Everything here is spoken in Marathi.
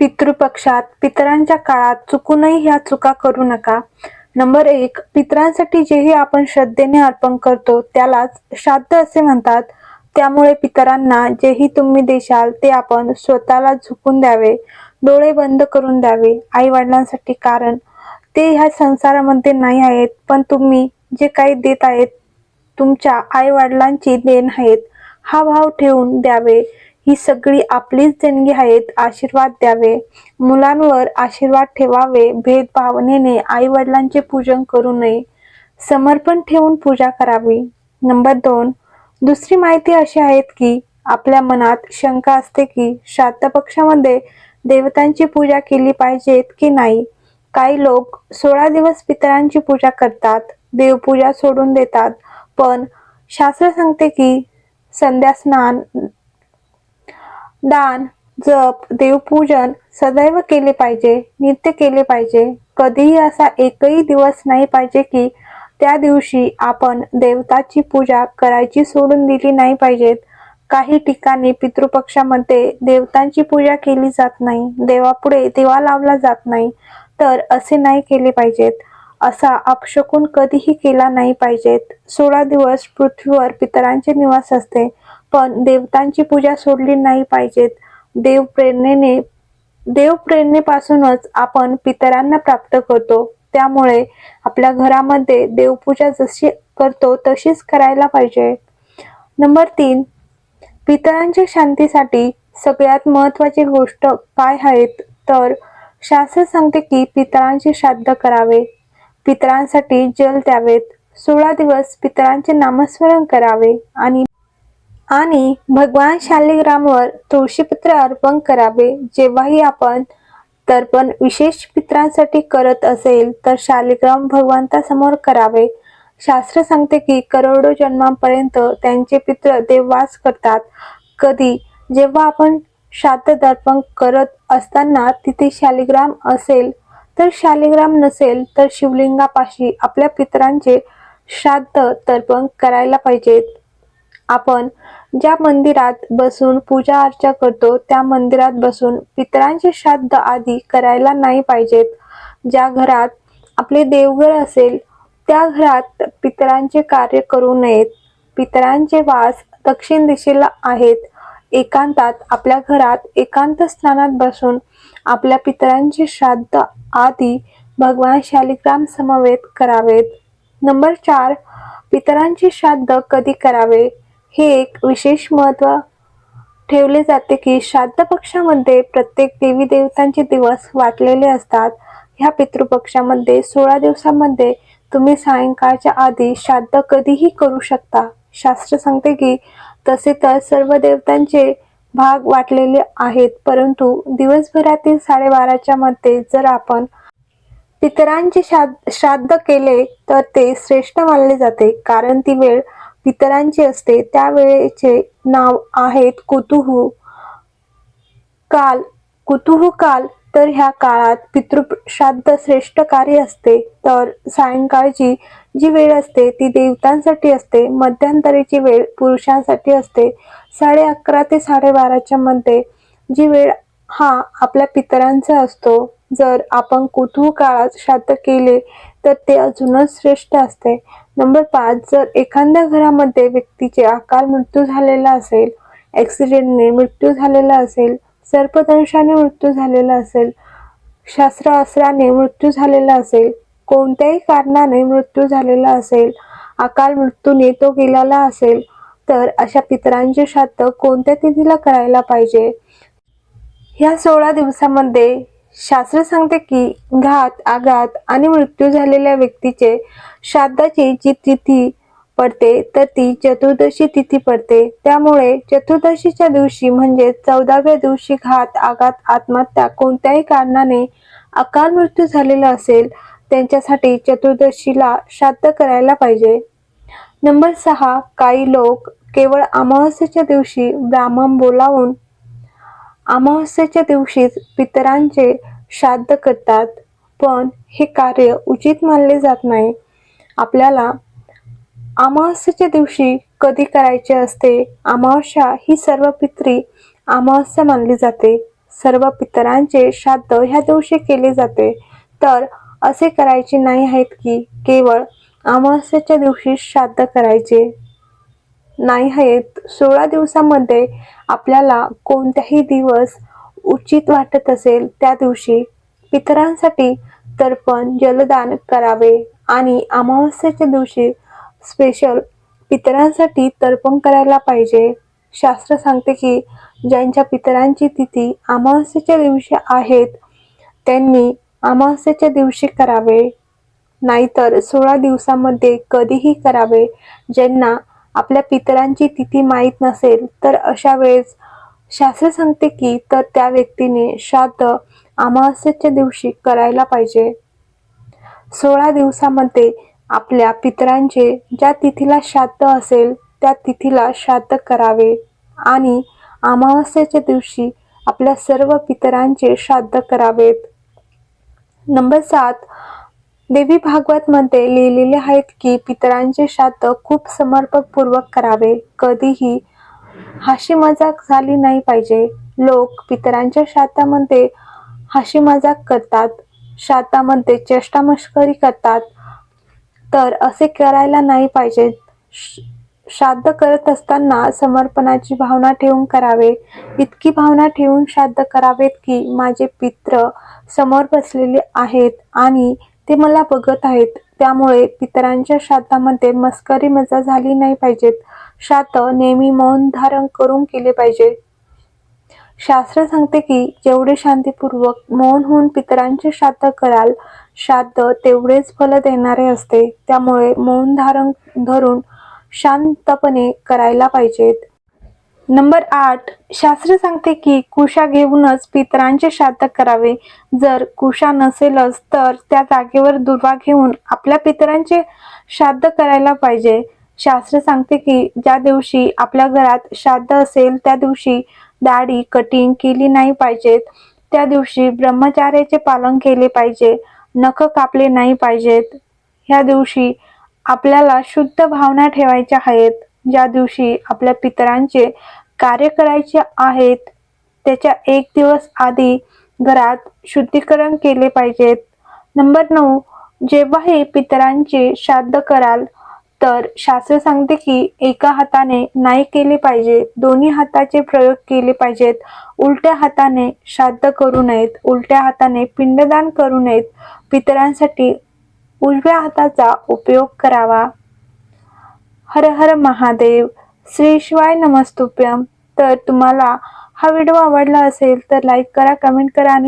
पितृपक्षात पितरांच्या काळात चुकूनही ह्या चुका करू नका. नंबर एक पितरांसाठी जेही आपण श्रद्धेने अर्पण करतो त्यालाच श्राद्ध असे म्हणतात. त्यामुळे पितरांना जेही तुम्ही देशाल ते आपण स्वतःला झुकून द्यावे डोळे बंद करून द्यावे आई वडिलांसाठी कारण ते ह्या संसारामध्ये नाही आहेत पण तुम्ही जे काही देत आहेत तुमच्या आई वडिलांची देण आहेत हा भाव ठेवून द्यावे. ही सगळी आपलीच देणगी आहेत. आशीर्वाद द्यावे. मुलांवर आशीर्वाद ठेवावे. भेदभावनेने आई वडिलांचे पूजन करू नये. समर्पण ठेवून पूजा करावी. नंबर दोन दुसरी माहिती अशी आहेत की आपल्या मनात शंका असते की श्राद्ध पक्षामध्ये देवतांची पूजा केली पाहिजेत की नाही? काही लोक सोळा दिवस पितरांची पूजा करतात देवपूजा सोडून देतात. पण शास्त्र सांगते की संध्या स्नान दान जप देवपूजन सदैव केले पाहिजे नित्य केले पाहिजे. कधीही असा एकही दिवस नाही पाहिजे की त्या दिवशी आपण देवताची पूजा करायची सोडून दिली नाही पाहिजेत. काही ठिकाणी पितृपक्षामध्ये देवतांची पूजा केली जात नाही देवापुढे दिवा लावला जात नाही तर असे नाही केले पाहिजेत. असा अपशकून कधीही केला नाही पाहिजेत. सोळा दिवस पृथ्वीवर पितरांचे निवास असते. पण देवतांची पूजा सोडली नाही पाहिजेत. देव प्रेरणेने देव प्रेरणेपासूनच आपण पितरांना प्राप्त करतो. त्यामुळे आपल्या घरामध्ये देवपूजा जशी करतो तशीच करायला पाहिजे. नंबर तीन पितरांच्या शांतीसाठी सगळ्यात महत्वाची गोष्ट काय आहेत? तर शास्त्र सांगते की पितरांचे श्राद्ध करावे. पितरांसाठी जल द्यावेत. सोळा दिवस पितरांचे नामस्मरण करावे आणि आणि भगवान शालिग्रामवर तुळशीपत्र अर्पण करावे. जेव्हाही आपण तर्पण विशेष पित्रांसाठी करत असेल तर शालिग्राम भगवंतासमोर करावे. शास्त्र सांगते की करोडो जन्मांपर्यंत त्यांचे पित्र देववास करतात. कधी? जेव्हा आपण श्राद्ध दर्पण करत असताना तिथे शालिग्राम असेल तर शालिग्राम नसेल तर शिवलिंगापाशी आपल्या पित्रांचे श्राद्ध तर्पण करायला पाहिजेत. आपण ज्या मंदिरात बसून पूजा अर्चा करतो त्या मंदिरात बसून पितरांचे श्राद्ध आधी करायला नाही पाहिजेत. ज्या घरात आपले देवघर असेल त्या घरात पितरांचे कार्य करू नयेत. पितरांचे वास दक्षिण दिशेला आहेत. एकांतात आपल्या घरात एकांत स्थानात बसून आपल्या पितरांचे श्राद्ध आधी भगवान शालिग्राम समवेत करावेत. नंबर चार पितरांचे श्राद्ध कधी करावे? हे एक विशेष महत्त्व ठेवले जाते की श्राद्ध पक्षामध्ये प्रत्येक देवी देवतांचे दिवस वाटलेले असतात. ह्या पितृपक्षामध्ये सोळा दिवसामध्ये तुम्ही सायंकाळच्या आधी श्राद्ध कधीही करू शकता. शास्त्र सांगते की तसे तर सर्व देवतांचे भाग वाटलेले आहेत परंतु दिवसभरातील साडेबाराच्या मध्ये जर आपण पितरांचे श्राद्ध श्राद्ध केले तर ते श्रेष्ठ मानले जाते कारण ती वेळ पितरांची असते. त्या वेळेचे नाव आहेत कुतुहू काल. कुतुहू काल तर ह्या काळात पितृ श्राद्ध श्रेष्ठ कार्य असते. तर सायंकाळची जी वेळ असते ती देवतांसाठी असते. मध्यंतरीची वेळ पुरुषांसाठी असते. साडे अकरा ते साडेबाराच्या मध्ये जी वेळ हा आपल्या पितरांचा असतो. जर आपण कुतूह काळात श्राद्ध केले तर ते अजूनच श्रेष्ठ असते. नंबर पाच जर एखाद्या घरामध्ये व्यक्तीचे अकाल मृत्यू झालेला असेल ॲक्सिडेंटने मृत्यू झालेला असेल सर्पदंशाने मृत्यू झालेला असेल शास्त्रास्त्राने मृत्यू झालेला असेल कोणत्याही कारणाने मृत्यू झालेला असेल अकाल मृत्यूने तो गेलेला असेल तर अशा पितरांचे श्राद्ध कोणत्या तिथीला करायला पाहिजे? ह्या सोळा दिवसामध्ये शास्त्र सांगते की घात आघात आणि मृत्यू झालेल्या व्यक्तीचे श्राद्धाची जी तिथी पडते तर ती चतुर्दशी तिथी पडते. त्यामुळे चतुर्दशीच्या दिवशी म्हणजे चौदाव्या दिवशी घात आघात आत्महत्या कोणत्याही कारणाने अकाल मृत्यू झालेला असेल त्यांच्यासाठी चतुर्दशीला श्राद्ध करायला पाहिजे. नंबर सहा काही लोक केवळ अमावस्येच्या दिवशी ब्राह्मण बोलावून अमावस्येच्या दिवशीच पितरांचे श्राद्ध करतात पण हे कार्य उचित मानले जात नाही. आपल्याला अमावस्येच्या दिवशी कधी करायचे असते? अमावस्या ही सर्व पित्री अमावस्या मानली जाते. सर्व पितरांचे श्राद्ध ह्या दिवशी केले जाते. तर असे करायचे नाही आहेत की केवळ अमावस्येच्या दिवशी श्राद्ध करायचे? नाही आहेत. सोळा दिवसामध्ये आपल्याला कोणताही दिवस उचित वाटत असेल त्या दिवशी पितरांसाठी तर्पण जलदान करावे आणि अमावस्येच्या दिवशी स्पेशल पितरांसाठी तर्पण करायला पाहिजे. शास्त्र सांगते की ज्यांच्या पितरांची तिथी अमावस्येच्या दिवशी आहेत त्यांनी अमावस्येच्या दिवशी करावे. नाहीतर सोळा दिवसामध्ये कधीही करावे ज्यांना आपल्या पितरांची तिथी माहीत नसेल तर अशा वेळेस शास्त्र सांगते की तर त्या व्यक्तीने श्राद्ध अमावस्येच्या दिवशी करायला पाहिजे. सोळा दिवसामध्ये आपल्या पितरांचे ज्या तिथीला श्राद्ध असेल त्या तिथीला श्राद्ध करावे आणि अमावस्येच्या दिवशी आपल्या सर्व पितरांचे श्राद्ध करावेत. नंबर सात देवी भागवत मध्ये लिहिलेले आहेत की पितरांचे श्राद्ध खूप समर्पकपूर्वक करावे. कधीही हाशी मजाक झाली नाही पाहिजे. लोक पितरांच्या श्राद्धामध्ये हाशी मजाक करतात. श्राद्धामध्ये चेष्टा मस्करी करतात. तर असे करायला नाही पाहिजे. श- श्राद्ध करत असताना समर्पणाची भावना ठेवून करावे. इतकी भावना ठेवून श्राद्ध करावेत की माझे पित्र समोर बसलेले आहेत आणि ते मला बघत आहेत. त्यामुळे पितरांच्या श्राद्धामध्ये मस्करी मजा झाली नाही पाहिजेत. श्राद्ध नेहमी मौन धारण करून केले पाहिजे. शास्त्र सांगते की जेवढे शांतीपूर्वक मौन होऊन पितरांचे श्राद्ध कराल श्राद्ध तेवढेच फल देणारे असते. त्यामुळे मौन धारण धरून शांतपणे करायला पाहिजेत. नंबर आठ शास्त्र सांगते की कुशा घेऊनच पितरांचे श्राद्ध करावे. जर कुशा नसेलच तर त्या जागेवर दुर्वा घेऊन आपल्या पितरांचे श्राद्ध करायला पाहिजे. शास्त्र सांगते की ज्या दिवशी आपल्या घरात श्राद्ध असेल त्या दिवशी दाढी कटिंग केली नाही पाहिजेत. त्या दिवशी ब्रह्मचार्याचे पालन केले पाहिजे. नख कापले नाही पाहिजेत. ह्या दिवशी आपल्याला शुद्ध भावना ठेवायच्या आहेत. ज्या दिवशी आपल्या पितरांचे कार्य करायचे आहेत त्याच्या एक दिवस आधी घरात शुद्धीकरण केले पाहिजेत. नंबर नऊ जेव्हाही पितरांचे श्राद्ध कराल तर शास्त्र सांगते की एका हाताने नाही केले पाहिजे दोन्ही हाताचे प्रयोग केले पाहिजेत. उलट्या हाताने श्राद्ध करू नयेत उलट्या हाताने पिंडदान करू नयेत. पितरांसाठी उजव्या हाताचा उपयोग करावा. हर हर महादेव. श्री शिवाय नमस्तुभ्यम तर तुम्हाला हा व्हिडिओ आवडला असेल तर लाईक करा कमेंट करा आणि